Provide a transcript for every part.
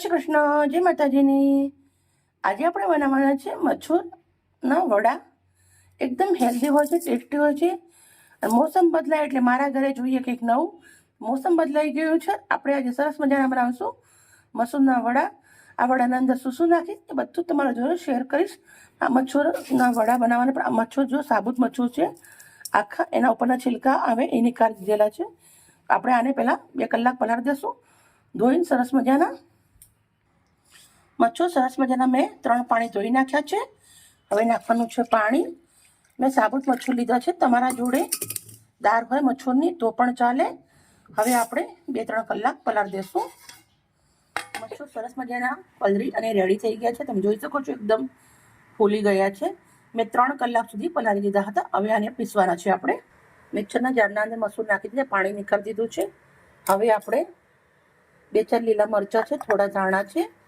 શ્રી કૃષ્ણ જય માતાજીની. આજે આપણે બનાવવાના છે મચ્છરના વડા. એકદમ હેલ્ધી હોય છે ટેસ્ટી હોય છે. મોસમ બદલાય એટલે મારા ઘરે જોઈએ કંઈક નવું. મોસમ બદલાઈ ગયું છે, આપણે આજે સરસ મજાના બનાવશું મસૂરના વડા. આ વડાના અંદર શું શું નાખીશ, એ બધું તમારા જોડે શેર કરીશ. આ મચ્છરના વડા બનાવવાના પણ આ મચ્છર જો સાબુત મચ્છર છે, આખા એના ઉપરના છિલકા આવે એની કાઢી દીધેલા છે. આપણે આને પહેલાં બે કલાક પલાળી દેશું. ધોઈને સરસ મજાના મચ્છો સરસ મજાના મેં ત્રણ પાણી ધોઈ નાખ્યા છે. હવે નાખવાનું છે પાણી. મેં સાબુત મચ્છર લીધા છે તમારા જોડે. દાળ હોય મચ્છરની તો પણ ચાલે. હવે આપણે બે ત્રણ કલાક પલાળ દેશું. મચ્છર સરસ મજાના પલરી અને રેડી થઈ ગયા છે. તમે જોઈ શકો છો એકદમ ફૂલી ગયા છે. મેં ત્રણ કલાક સુધી પલાળી દીધા હતા. હવે આને પીસવાના છે આપણે. મિક્સરના જારના અંદર મસૂર નાખી દીધા પાણી નીકળી દીધું છે. હવે આપણે બે ચાર લીલા મરચાં છે, થોડા ધાણા છે.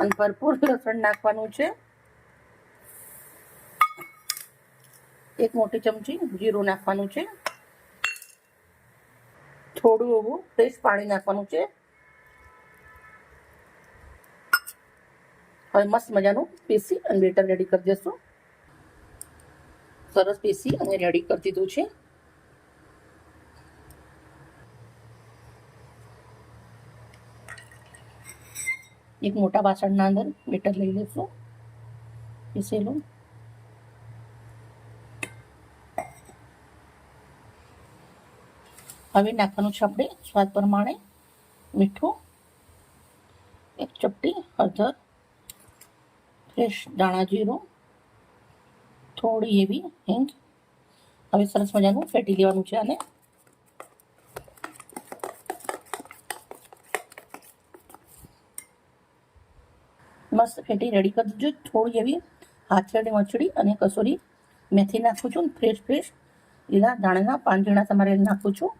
અને ભરપૂર લસણ નાખવાનું છે. એક મોટી ચમચી જીરું નાખવાનું છે. થોડું એવું ફ્રેશ પાણી નાખવાનું છે. હવે મસ્ત મજાનું પીસી અને બેટર રેડી કરી દેશું. સરસ પીસી અને રેડી કરી દીધું છે. એક મોટા વાસણના અંદર બેટર લઈ લઈશું પીસેલું હવે નાખવાનું છે આપણે સ્વાદ પ્રમાણે મીઠું, એક ચપટી હળદર, ફ્રેશ દાણા જીરું, થોડી એવી હિંગ. હવે સરસ મજાનું ફેટી લેવાનું છે આને. મસ્ત ફેટી રેડી કરી દીધું થોડી એવી હાથેડી મચડી અને કસોરી મેથી નાખું છું ફ્રેશ ફ્રેશ લીલા દાણાના પાંચ જણા તમારે નાખું છું.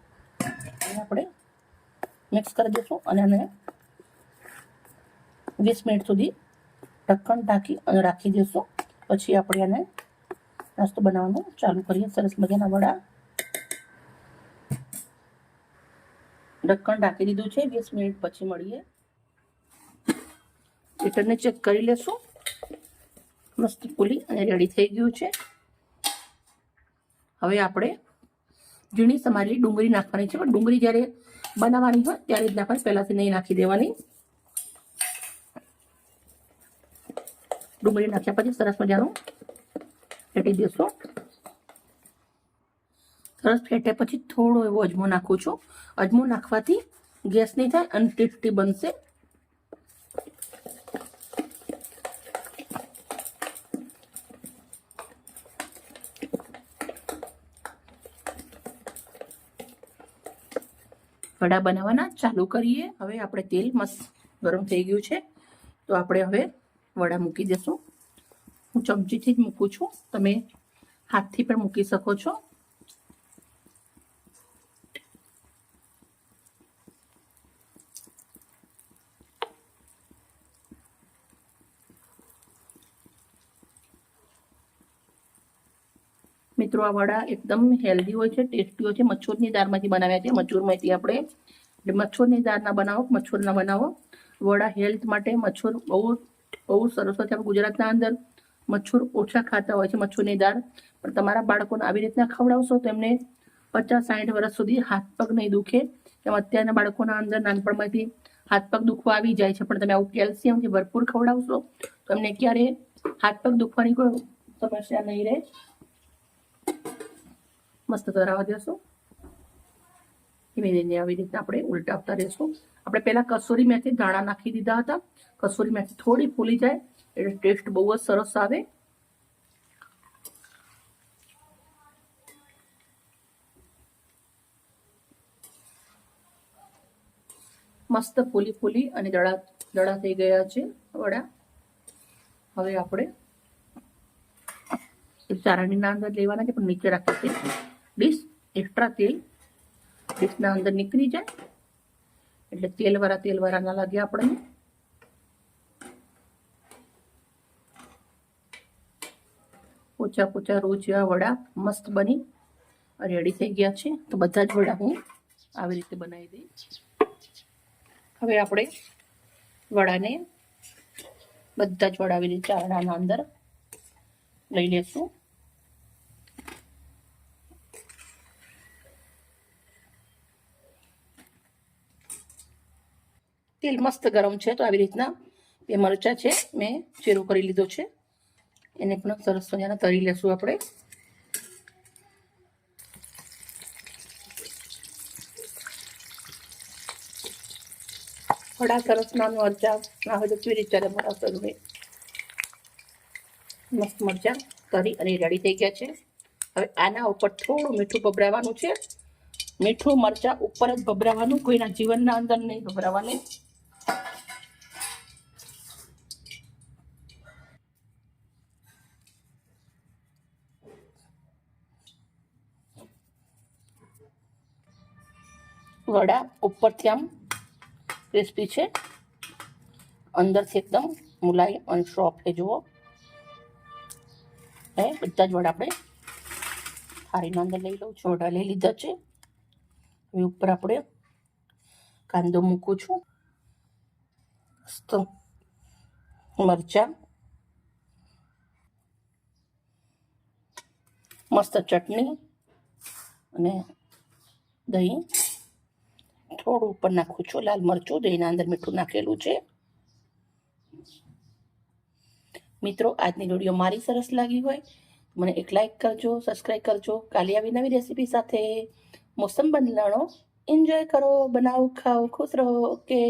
અને આપણે મિક્સ કરી દઈશું અને આને વીસ મિનિટ સુધી ઢક્કણ ઢાંકી અને રાખી દઈશું. પછી આપણે આને નાસ્તો બનાવવાનું ચાલુ કરીએ. સરસ મજાના વડા. ઢક્કણ ઢાંકી દીધું છે. વીસ મિનિટ પછી મળીએ. બેટરને ચેક કરી લેશું. મસ્ત ફૂલી અને રેડી થઈ ગયું છે. હવે આપણે ઝીણી સમારેલી ડુંગળી નાખવાની છે. પણ ડુંગળી જ્યારે બનાવવાની હોય ત્યારે જ નાખવાની પહેલાંથી નહીં નાખી દેવાની. ડુંગળી નાખ્યા પછી સરસ મજાનું ફેટી દેશું. સરસ ફેટ્યા પછી થોડો એવો અજમો નાખું છું. અજમો નાખવાથી ગેસ નહીં થાય અને ટેસ્ટી બનશે. વડા બનાવવાના. ચાલુ કરીએ. હવે આપણે તેલ મસ્ત ગરમ થઈ ગયું છે. તો આપણે હવે વડા મૂકી દેશું. હું ચમચીથી જ મૂકું છું. તમે હાથથી પણ મૂકી શકો છો. મિત્રો આ વડા એકદમ હેલ્ધી હોય છે ટેસ્ટી હોય છે. મચ્છોરની દાળમાંથી બનાવ્યા છે. મચ્છોરમાંથી આપણે મચ્છરની દાળના બનાવો, મચ્છરના બનાવો. વડા હેલ્થ માટે મચ્છોર બહુ બહુ સરસ હોય છે. આપણે ગુજરાતના અંદર મચ્છોર ઓછા ખાતા હોય છે મચ્છરની દાળ. પણ તમારા બાળકોને આવી રીતના ખવડાવશો તો એમને પચાસ સાઠ વર્ષ સુધી હાથ પગ નહીં દુખે. એમ અત્યારના બાળકોના અંદર નાનપણમાંથી હાથ પગ દુખવા આવી જાય છે. પણ તમે આવું કેલ્શિયમથી ભરપૂર ખવડાવશો તો એમને ક્યારે હાથ પગ દુખવાની કોઈ સમસ્યા નહીં રહે. મસ્ત ધરાવા દેશો. ધીમે ધીમે આવી રીતે આપણે ઉલટાવતા રહેશું. આપણે પહેલા કસૂરી મેથી દાણા નાખી દીધા હતા. કસૂરી મેથી થોડી ફૂલી જાય એટલે ટેસ્ટ બહુ જ સરસ આવે. મસ્ત ફૂલી ફૂલી અને દડા દડા થઈ ગયા છે વડા. હવે આપણે ચારણીના અંદર લેવાના છે, પણ નીચે રાખીએ. ડીશ એક્સ્ટ્રા તેલ. ડીશના અંદર નીકળી જાય. એટલે તેલવાળા તેલવાળા ના લાગે આપણને. પોચા પોચા રોજ આ વડા મસ્ત બની. રેડી થઈ ગયા છે. તો બધા જ વડા હું આવી રીતે બનાવી દઈશ. હવે આપણે વડાને બધા જ વડા આવી રીતે ચારણાના અંદર લઈ લેશું. તેલ મસ્ત ગરમ છે, તો આવી રીતના બે મરચાં છે, મેં ચેરો કરી લીધો છે. એને પણ સરસ મજાના તળી લેશું આપણે. થોડા સરસ નાનું મરચાં, ના હોય તો કેવી રીતે મરચાં કરવું મસ્ત મરચાં તરી અને રેડી થઈ ગયા છે. હવે આના ઉપર થોડું મીઠું ભભરાવાનું છે. મીઠું મરચાં ઉપર જ ભભરાવાનું, કોઈના જીવનના અંદર નહીં ભભરાવાનું. વડા ઉપરથી આમ ક્રિસ્પી છે. અંદરથી એકદમ મુલાયમ અને સોફ્ટ છે, જુઓ. એ બધા જ વડા આપણે થાળીના અંદર લઈ લઉં છું, વડા લઈ લીધા છે. હવે ઉપર આપણે કાંદો મૂકું છું. મસ્ત મરચાં. મસ્ત ચટણી અને દહીં. થોડું ઉપર નાખું છું, લાલ મરચું દહીંના અંદર મીઠું નાખેલું છે. મિત્રો, આજની વીડિયો મારી સરસ લાગી હોય મને એક લાઈક કરજો સબસ્ક્રાઈબ કરજો. કાલે આવી નવી રેસીપી સાથે મોસમ બદલાણો એન્જોય કરો, બનાવો, ખાઓ, ખુશ રહો. ઓકે